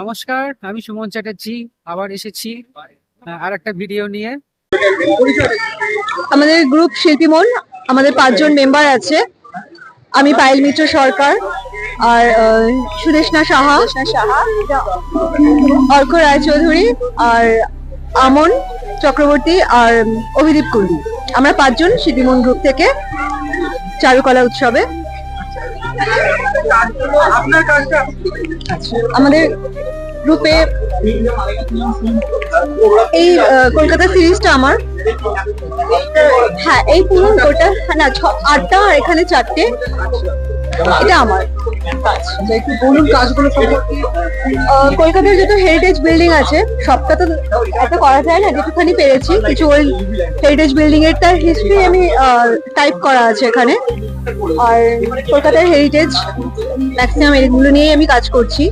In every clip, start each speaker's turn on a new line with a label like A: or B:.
A: নমস্কার, আমি সুমন চ্যাটার্জি, আবার এসেছি আর একটা ভিডিও নিয়ে।
B: আমাদের গ্রুপ শিল্পী মন, আমাদের পাঁচজন মেম্বার আছে। আমি পায়েল মিত্র সরকার, আর সুদেশনা সাহা সাহা, অর্ক রায়চৌধুরী, আর আমন চক্রবর্তী, আর অভিদীপ কুন্ডু আমরা পাঁচজন শিল্পী মন গ্রুপ থেকে চারুকলা উৎসবে। আমাদের গ্রুপে এই কলকাতা সিরিজটা আমার। হ্যাঁ এই পুরো গোটা না, ছ- আটটা আর এখানে চারটে। এটা আমার। একটু বলুন কাজগুলো কলকাতার যত হেরিটেজ বিল্ডিং আছে, সবটা তো এত করা যায় না যেটুখানি পেরেছি, কিছু ওই হেরিটেজ বিল্ডিং এর তার হিস্ট্রি আমি টাইপ করা আছে এখানে। আর কলকাতার হেরিটেজ ম্যাক্সিমাম এগুলো নিয়েই আমি কাজ করছি।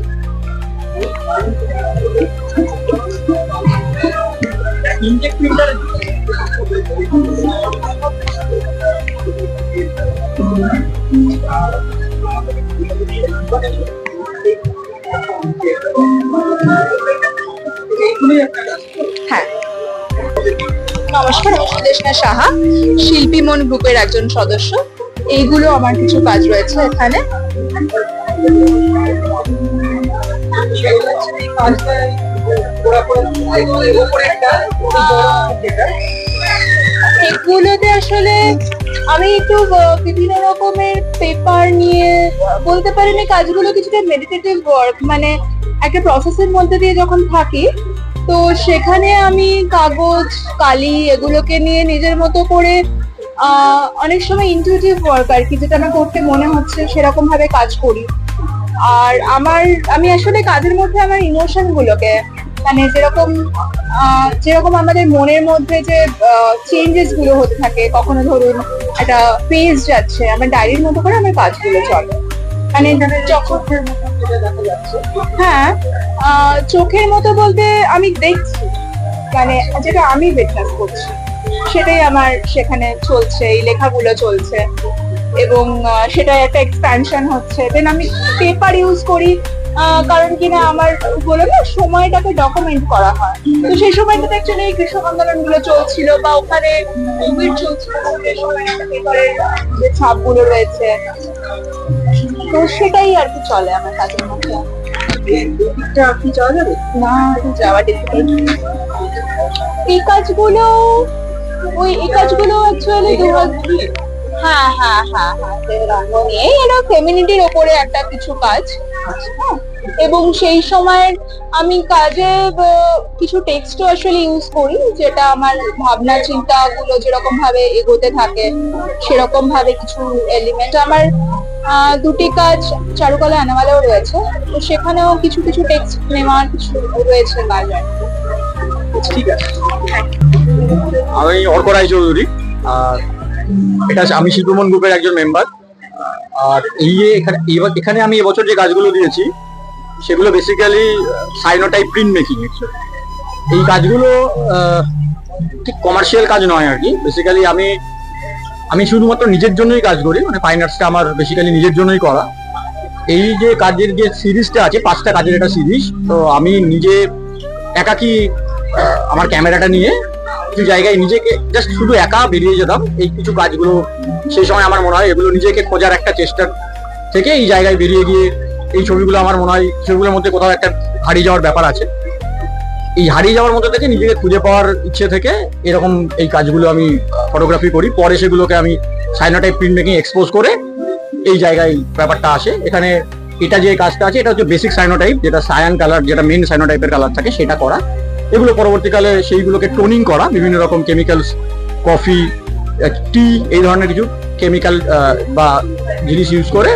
B: হ্যাঁ। নমস্কার, আমি সাহা, শিল্পী মন গ্রুপের একজন সদস্য। এইগুলো আমার কিছু কাজ রয়েছে এখানে। এগুলোতে আসলে আমি একটু বিভিন্ন রকমের পেপার নিয়ে, বলতে পারেন এই কাজগুলো কিছুটা মেডিটেটিভ ওয়ার্ক মানে একটা প্রসেসের মধ্যে দিয়ে যখন থাকি, তো সেখানে আমি কাগজ, কালি এগুলোকে নিয়ে নিজের মতো করে অনেক সময় ইনটিউটিভ ওয়ার্ক আর কি, যেটা আমার করতে মনে হচ্ছে সেরকম ভাবে কাজ করি। আর আমার, আমি আসলে কাজের মধ্যে আমার ইমোশন গুলোকে মানে যেরকম যেরকম আমাদের মনের মধ্যে যে চেঞ্জেসগুলো হতে থাকে, কখনো ধরুন একটা ফেজ যাচ্ছে, আমার ডায়েরির মতো করে আমার কাজগুলো চলে। মানে যখন হ্যাঁ চোখের মতো বলতে আমি দেখছি। মানে যেটা আমি বিটনেস করছি, সেটাই আমার সেখানে চলছে, এই লেখাগুলো চলছে। এবং সেটা একটা এক্সপ্যানশন হচ্ছে। দেন আমি পেপার ইউজ করি কারণ কিনা আমার বলে না সময়টাকে ডকুমেন্ট করা হয়। তো সেই সময়টাতে অ্যাকচুয়ালি এই কৃষক আন্দোলনগুলো চলছিল বা ওখানে কোভিড চলছিল সেই একটা পেপারের যে ছাপগুলো রয়েছে? তো সেটাই আর কি চলে আমার কাজের মধ্যে আপনি যাওয়া যাবে? না যাওয়া ডিফিকাল্ট এই কাজগুলো ওই এই কাজগুলো অ্যাকচুয়ালি দু হাজার হ্যাঁ হ্যাঁ হ্যাঁ হ্যাঁ রঙ্গ নিয়ে এটা ফেমিনিটির ওপরে একটা কিছু কাজ। এবং সেই সময় আমি কাজে কিছু টেক্সটও আসলে ইউজ করি, যেটা আমার ভাবনা চিন্তা গুলো যেরকম ভাবে এগোতে থাকে সেরকম ভাবে কিছু এলিমেন্ট আমার দুটি কাজ চারুকলা অ্যানামালেও রয়েছে, তো সেখানেও কিছু কিছু টেক্সট নেওয়ার কিছু রয়েছে কাজ
C: ঠিক আছে। আমি অর্ক রায়চৌধুরী আর এটা আমি শিল্পমন গ্রুপের একজন মেম্বার আর এই যে এখানে এখানে আমি এবছর যে কাজগুলো দিয়েছি, সেগুলো বেসিক্যালি সাইনোটাইপ প্রিন্ট মেকিং এই কাজগুলো ঠিক কমার্শিয়াল কাজ নয় আর কি। বেসিক্যালি আমি আমি শুধুমাত্র নিজের জন্যই কাজ করি মানে ফাইন আর্টসটা আমার বেসিক্যালি নিজের জন্যই করা। এই যে কাজের যে সিরিজটা আছে, পাঁচটা কাজের একটা সিরিজ, তো আমি নিজে একাকি আমার ক্যামেরাটা নিয়ে কিছু জায়গায় নিজেকে জাস্ট শুধু একা বেরিয়ে যেতাম। এই কিছু কাজগুলো সেই সময় আমার মনে হয় এগুলো নিজেকে খোঁজার একটা চেষ্টা থেকে এই জায়গায় বেরিয়ে গিয়ে এই ছবিগুলো আমার মনে হয় ছবিগুলোর মধ্যে কোথাও একটা হারিয়ে যাওয়ার ব্যাপার আছে। এই হারিয়ে যাওয়ার মধ্যে থেকে নিজেকে খুঁজে পাওয়ার ইচ্ছে থেকে এরকম এই কাজগুলো আমি ফটোগ্রাফি করি। পরে সেগুলোকে আমি সাইনোটাইপ প্রিন্ট মেকিং এক্সপোজ করে এই জায়গায় ব্যাপারটা আসে। এখানে এটা যে কাজটা আছে, এটা হচ্ছে বেসিক সাইনোটাইপ যেটা সায়ান কালার যেটা মেন সাইনোটাইপের কালার থাকে, সেটা করা। এগুলো পরবর্তীকালে সেইগুলোকে টোনিং করা, বিভিন্ন রকম কেমিক্যালস কফি টি এই ধরনের কিছু কেমিক্যাল বা জিনিস ইউজ করে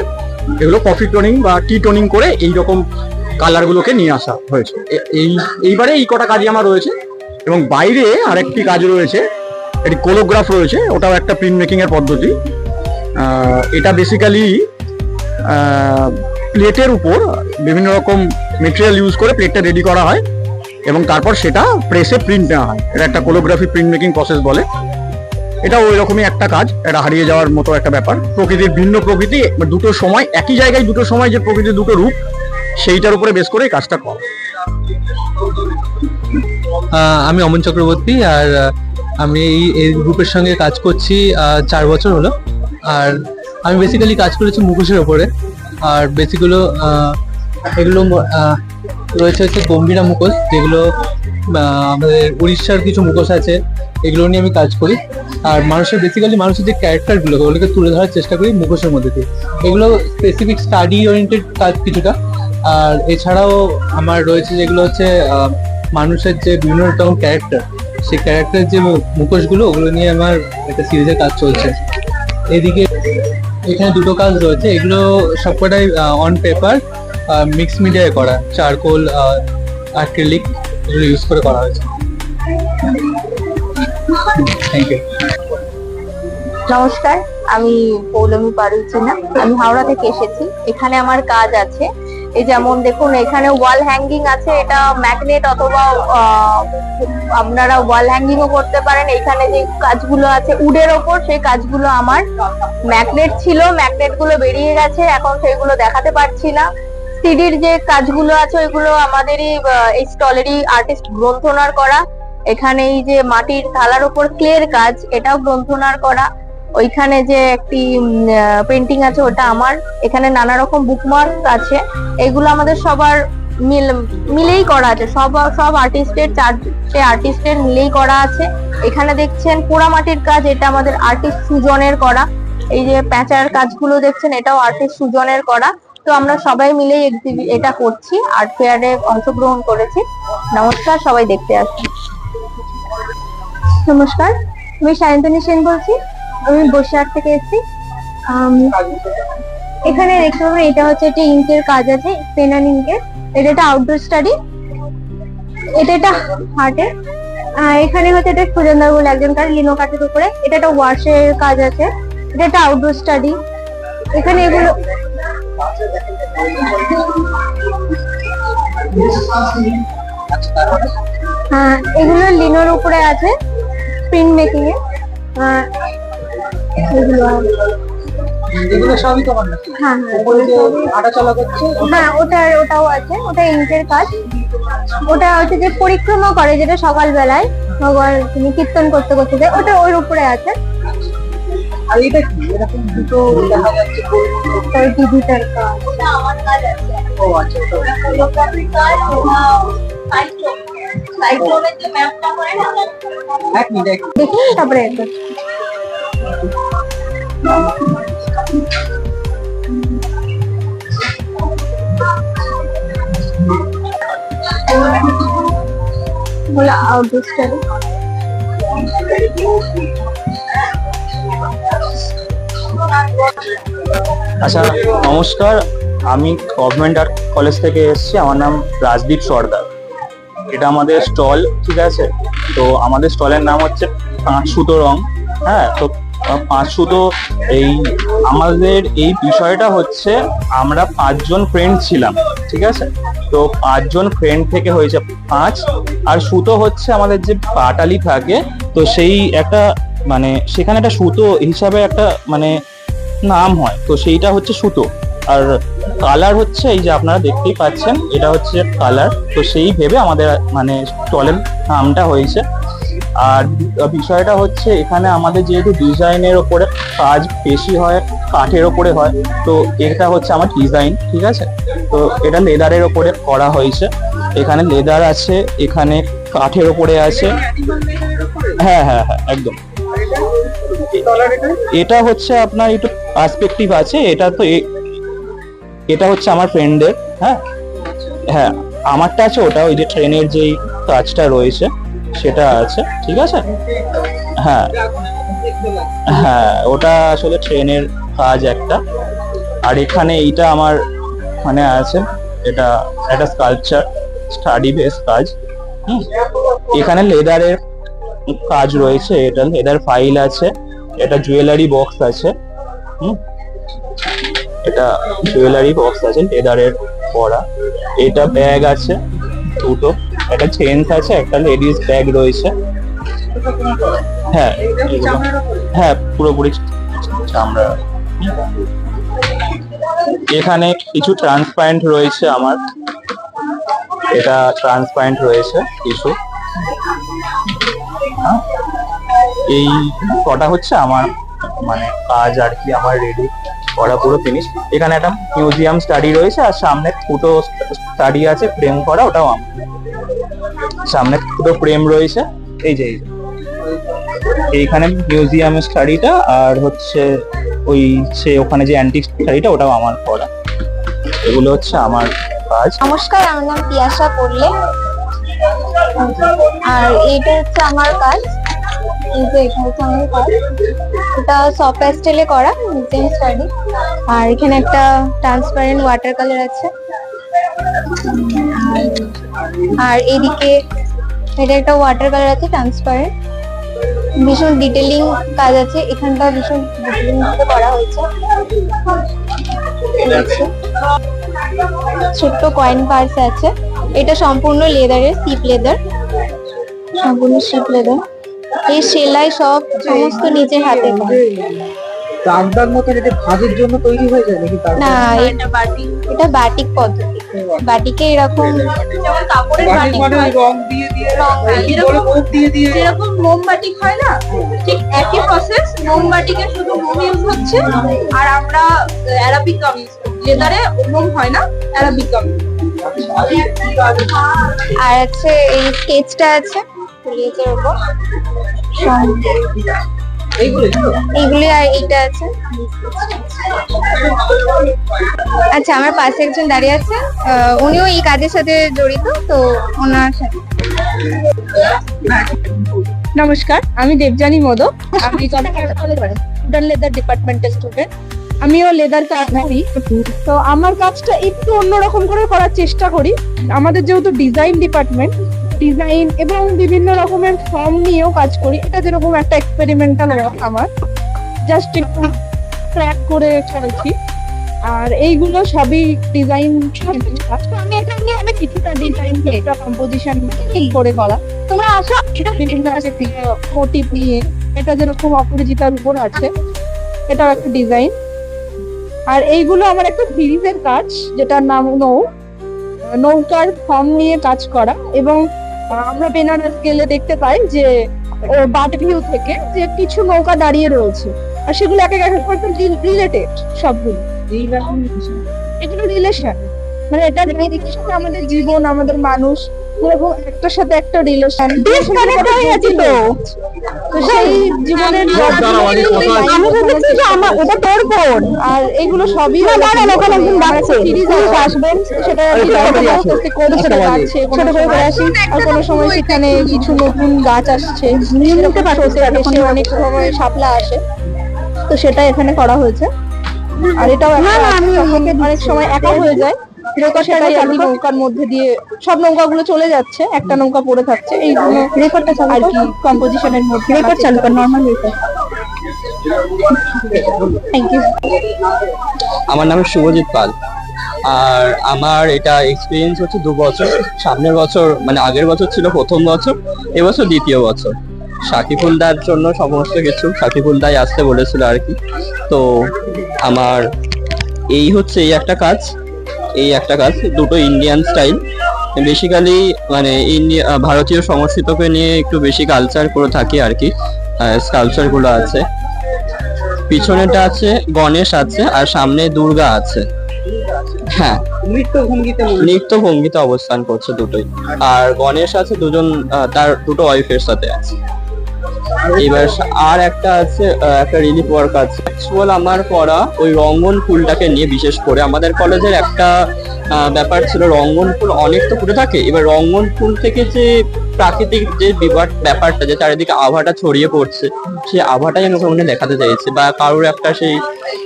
C: এগুলো কফি টোনিং বা টি টোনিং করে এই রকম কালারগুলোকে নিয়ে আসা হয়েছে। এই, এইবারে এই কটা কাজই আমার রয়েছে এবং বাইরে আরেকটি কাজ রয়েছে একটি কোলোগ্রাফ রয়েছে, ওটাও একটা প্রিন্ট মেকিংয়ের পদ্ধতি। এটা বেসিক্যালি প্লেটের উপর বিভিন্ন রকম মেটেরিয়াল ইউজ করে প্লেটটা রেডি করা হয়। এবং তারপর সেটা প্রেসে প্রিন্ট নেওয়া হয়। এটা একটা কোলোগ্রাফি প্রিন্ট মেকিং প্রসেস বলে। এটা ওই রকমই একটা কাজ, এটা হারিয়ে যাওয়ার মতো একটা ব্যাপার। প্রকৃতির ভিন্ন প্রকৃতি, দুটো সময়, একই জায়গায় দুটো সময় যে প্রকৃতির দুটো রূপ, সেইটার উপরে বেশ করে কাজটা কর।
D: আমি অমন চক্রবর্তী, আর আমি এই গ্রুপের সঙ্গে কাজ করছি চার বছর হলো। আর আমি বেসিক্যালি কাজ করেছি মুখোশের ওপরে। আর বেসিকগুলো এগুলো রয়েছে হচ্ছে গম্ভীরা মুখোশ, যেগুলো আমাদের উড়িষ্যার কিছু মুখোশ আছে, এগুলো নিয়ে আমি কাজ করি। আর মানুষের বেসিক্যালি মানুষের যে ক্যারেক্টারগুলো ওগুলোকে তুলে ধরার চেষ্টা করি মুখোশের মধ্যে দিয়ে। এগুলো স্পেসিফিক স্টাডি ওরিয়েন্টেড কাজ কিছুটা। আর এছাড়াও আমার রয়েছে যেগুলো হচ্ছে মানুষের যে বিভিন্ন রকম ক্যারেক্টার সেই ক্যারেক্টারের যে মুখোশগুলো, ওগুলো নিয়ে আমার একটা সিরিজের কাজ চলছে। এদিকে এখানে দুটো কাজ রয়েছে। এগুলো সবকটাই অন পেপার মিক্স মিডিয়ায় করা চারকোল অ্যাক্রিলিক ইউজ করে করা হয়েছে। থ্যাংক ইউ
E: নমস্কার, আমি পৌলমী পারুচিনা আমি হাওড়া থেকে এসেছি। এখানে আমার কাজ আছে। এই যেমন দেখুন, এখানে ওয়াল হ্যাঙ্গিং আছে, এটা ম্যাগনেট অথবা আপনারা ওয়াল হ্যাঙ্গিং ও করতে পারেন। এখানে যে কাজগুলো আছে, উডের ওপর, সেই কাজগুলো আমার ম্যাগনেট ছিল। ম্যাগনেটগুলো বেরিয়ে গেছে, এখন সেগুলো দেখাতে পারছি না। সিডির যে কাজগুলো আছে, ওইগুলো আমাদেরই এই স্টলেরই আর্টিস্ট গ্রন্থনার করা। এখানে এই যে মাটির থালার উপর ক্লের কাজ, এটাও গ্রন্থনার করা। ওইখানে যে একটি পেন্টিং আছে, ওটা আমার। এখানে নানা রকম বুকমার্ক আছে। এগুলো আমাদের সবার মিল, মিলেই করা আছে। সব সব আর্টিস্টের চারটে আর্টিস্টের মিলেই করা আছে। এখানে দেখছেন পোড়ামাটির কাজ, এটা আমাদের আর্টিস্ট সুজনের করা। এই যে প্যাঁচার কাজগুলো দেখছেন, এটাও আর্টিস্ট সুজনের করা। তো আমরা সবাই মিলে এটা করছি আর্ট ফেয়ারে অংশগ্রহণ করেছি। নমস্কার, সবাই দেখতে আসুন। নমস্কার, আমি সায়ন্তনী সেন বলছি। আমি বসিরহাট থেকে এসেছি। এখানে দেখতে পাবেন, এটা হচ্ছে একটা ইঙ্কের কাজ আছে পেন অ্যান্ড ইঙ্কের এটা একটা আউটডোর স্টাডি এটা একটা হার্টের এখানে হচ্ছে এটা সুজনদার বলে একজন কাজ, লিনো কাঠের উপরে। এটা একটা ওয়াশের কাজ আছে। এটা একটা আউটডোর স্টাডি এখানে এগুলো এগুলো লিনোর উপরে আছে প্রিন্ট মেকিং এ। এগুলো
D: এগুলো সবই তোমার নাকি?
E: হ্যাঁ হ্যাঁ।
D: উপরে যে আটা চলা করছে
E: হ্যাঁ ওটা ওটাও আছে ওটা কাজ। ওটা হচ্ছে যে পরিক্রমা করে যেটা সকালবেলায় ভগবান তিনি কীর্তন করতে করতে যায় ওটা ওর উপরে আছে।
D: আর এটা কি এরকম দুটো দেখা যাচ্ছে গোল গোল।
E: ওটা ডিজিটাল কাজ আমার কাজ আছে
D: ও আচ্ছা ওটা।
E: ফটোগ্রাফির কাজ ওটা সাইক্লোন সাইক্লোনের যে ম্যাপটা করে না
D: এক মিনিট এক
E: দেখুন তারপরে এটা বলে আউটডোর স্টাডি
F: আচ্ছা নমস্কার। আমি গভর্নমেন্ট আর্ট কলেজ থেকে এসেছি। আমার নাম রাজদীপ সর্দার। এটা আমাদের স্টল, ঠিক আছে? তো আমাদের স্টলের নাম হচ্ছে পাঁচ সুতো রং। হ্যাঁ তো পাঁচ সুতো এই আমাদের এই বিষয়টা হচ্ছে আমরা পাঁচজন ফ্রেন্ড ছিলাম, ঠিক আছে? তো পাঁচজন ফ্রেন্ড থেকে হয়েছে পাঁচ। আর সুতো হচ্ছে আমাদের যে পাটালি থাকে, তো সেই একটা মানে সেখানে একটা সুতো হিসাবে একটা মানে নাম হয়। তো সেইটা হচ্ছে সুতো। আর কালার হচ্ছে এই যে আপনারা দেখতেই পাচ্ছেন, এটা হচ্ছে কালার তো সেই ভেবে আমাদের মানে স্টলের নামটা হয়েছে। আর বিষয়টা হচ্ছে এখানে আমাদের যেহেতু ডিজাইনের ওপরে কাজ বেশি হয়, কাঠের ওপরে হয়, তো এটা হচ্ছে আমার ডিজাইন ঠিক আছে? তো এটা লেদারের ওপরে করা হয়েছে। এখানে লেদার আছে, এখানে কাঠের ওপরে আছে। হ্যাঁ হ্যাঁ হ্যাঁ একদম। এটা হচ্ছে আপনার একটু পার্সপেক্টিভ আছে, এটা তো এটা হচ্ছে আমার ফ্রেন্ডের হ্যাঁ? হ্যাঁ আমারটা আছে ওটা ওই যে ট্রেনের যেই কাজটা রয়েছে, সেটা আছে, ঠিক আছে? হ্যাঁ। হ্যাঁ ওটা আসলে ট্রেনের কাজ একটা। আর এখানে এইটা আমার মানে আছে, এটা একটা স্কাল্পচার স্টাডি বেস কাজ, হুম? এখানে লেদারের কাজ রয়েছে, এটা লেদার ফাইল আছে, এটা জুয়েলারি বক্স আছে, হুম? এটা জুয়েলারি বক্স আছে লেদারের করা এটা ব্যাগ আছে, দুটো। একটা চেন্স আছে, একটা লেডিস ব্যাগ রয়েছে। হ্যাঁ হ্যাঁ পুরোপুরি চামড়া। এখানে কিছু ট্রান্সপারেন্ট রয়েছে আমার। এটা ট্রান্সপারেন্ট রয়েছে, কিছু। হ্যাঁ। এই কটা হচ্ছে আমার মানে কাজ আর কি, আমার রেডি করা পুরো ফিনিশ এখানে একটা মিউজিয়াম স্টাডি রয়েছে আর সামনে দুটো স্টাডি আছে ফ্রেম করা, ওটাও আমার। সামনে দুটো ফ্রেম রয়েছে। এই যে। এইখানে মিউজিয়াম স্টাডিটা আর হচ্ছে ওই সে ওখানে যে অ্যান্টিক স্টাডিটা ওটাও আমার করা। এগুলো হচ্ছে আমার কাজ।
G: নমস্কার, আমার নাম পিয়াসা পড়লে। আর এটা হচ্ছে আমার কাজ। এই যে এটা হচ্ছে আমার কাজ। এটা সফট প্যাস্টেলে করা মিউজিয়াম স্টাডি আর এখানে একটা ট্রান্সপারেন্ট ওয়াটার কালার আছে। আর এদিকে এটা একটা ওয়াটার কালার আছে ট্রান্সপারেন্ট ভীষণ ডিটেলিং কাজ আছে। এখানটা ভীষণ ডিটেলিং করা হয়েছে। ছোট্ট কয়েন পার্স আছে। এটা সম্পূর্ণ লেদারের সিপ লেদার সম্পূর্ণ সিপ লেদার এই সেলাই সব সমস্ত নিজের হাতে করা।
A: দাগ দাগ মতন এটা ভাজের জন্য তৈরি হয়ে যায় নাকি
G: না এটা বাটিক এটা বাটিক পদ্ধতি। বাটিকে এরকম যেমন কাপড়ের বাটিক
A: মানে রং দিয়ে দিয়ে
G: রং
A: বলে মুখ দিয়ে দিয়ে।
H: যেরকম মোমবাতি হয় না ঠিক একই প্রসেস মোমবাতিকে শুধু মোম ইউজ হচ্ছে আর আমরা অ্যারাবিক ইউজ লেদারে মোম হয় না অ্যারাবিক গাম
G: আর আছে এই স্কেচটা আছে ফুলিয়েজের
A: এইগুলি
G: আর এইটা আছে আচ্ছা আমার পাশে একজন দাঁড়িয়ে আছে উনিও এই কাজের সাথে জড়িত তো ওনার সাথে
H: নমস্কার আমি দেবজানী মোদক আমি স্টুডেন্ট লেদার ডিপার্টমেন্টের স্টুডেন্ট আমিও লেদার কাজ করি তো আমার কাজটা একটু অন্যরকম করে করার চেষ্টা করি। আমাদের যেহেতু ডিজাইন ডিপার্টমেন্ট ডিজাইন এবং বিভিন্ন রকমের ফর্ম নিয়েও কাজ করি। এটা যেরকম একটা এক্সপেরিমেন্টাল ওয়ার্ক আমার। জাস্ট একটু ট্র্যাক করে করেছি আর এইগুলো সবই ডিজাইন আমি এটা নিয়ে আমি কিছুটা একটা কম্পোজিশন করে করা তোমরা আসো, এটা বিভিন্ন মোটিভ নিয়ে। এটা যেরকম অপরাজিতার উপর আছে, এটাও একটা ডিজাইন আর এইগুলো আমার একটা সিরিজের কাজ যেটার নাম নৌ। নৌকার ফর্ম নিয়ে কাজ করা এবং আমরা বেনারস গেলে দেখতে পাই যে বাট ভিউ থেকে যে কিছু নৌকা দাঁড়িয়ে রয়েছে। আর সেগুলো এক এক রিলেটেড সবগুলো। এগুলো রিলেশন মানে এটা আমাদের জীবন আমাদের মানুষ এরকম একটার সাথে একটা রিলেশন ডিসকানেক্ট হয়ে গেছে তো। সেই জীবনের আমি ভেবেছি যে আমার এটা তোর বোন। আর এগুলো সবই দাঁড়ান একজন সিরিজ আসবেন। সেটা করে সেটা যাচ্ছে ছোট করে করে আসি। আর কোনো সময় সেখানে কিছু নতুন গাছ আসছে। নিয়মিত এসে অনেক সময় শাপলা আসে। তো সেটা এখানে করা হয়েছে। আর এটাও অনেক সময় একা হয়ে যায়। নৌকার মধ্যে দিয়ে সব নৌকাগুলো চলে যাচ্ছে একটা নৌকা পড়ে থাকছে এই জন্য রেকর্ডটা আর কি কম্পোজিশনের মধ্যে রেকর্ড চালু কর নর্মাল রেকর্ড থ্যাংক ইউ
I: আমার নাম শুভজিৎ পাল। আর আমার এটা এক্সপিরিয়েন্স হচ্ছে দু বছর। সামনের বছর মানে আগের বছর ছিল প্রথম বছর এবছর দ্বিতীয় বছর। সাকিবুলদার জন্য সমস্ত কিছু সাকিবুলদাই আসতে বলেছিল আর কি। তো আমার এই হচ্ছে এই একটা কাজ। এই একটা কাজ দুটো ইন্ডিয়ান স্টাইল বেসিক্যালি মানে ইন্ডিয়া ভারতীয় সংস্কৃতকে নিয়ে একটু বেশি কালচার করে থাকি আর কি। স্কালচারগুলো আছে। পিছনেটা আছে গণেশ আছে আর সামনে দুর্গা আছে। হ্যাঁ।
A: নৃত্য ভঙ্গিতে
I: অবস্থান করছে দুটোই। আর গণেশ আছে দুজন তার দুটো ওয়াইফের সাথে আছে। এবার আর একটা আছে একটা রিলিফ ওয়ার্ক আছে। অ্যাকচুয়াল আমার পড়া ওই রঙ্গন ফুলটাকে নিয়ে বিশেষ করে। আমাদের কলেজের একটা ব্যাপার ছিল, রঙ্গন ফুল অনেক তো ফুটে থাকে। এবার রঙ্গন ফুল থেকে যে প্রাকৃতিক যে বিবাদ ব্যাপারটা, যে চারিদিকে আভাটা ছড়িয়ে পড়ছে, সেই আভাটাই আমি ওখানে দেখাতে চাইছি। বা কারোর একটা সেই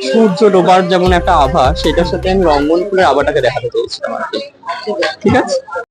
I: সূর্য ডোবার যেমন একটা আভা, সেটার সাথে আমি রঙ্গন ফুলের আভাটাকে দেখাতে কি। ঠিক আছে?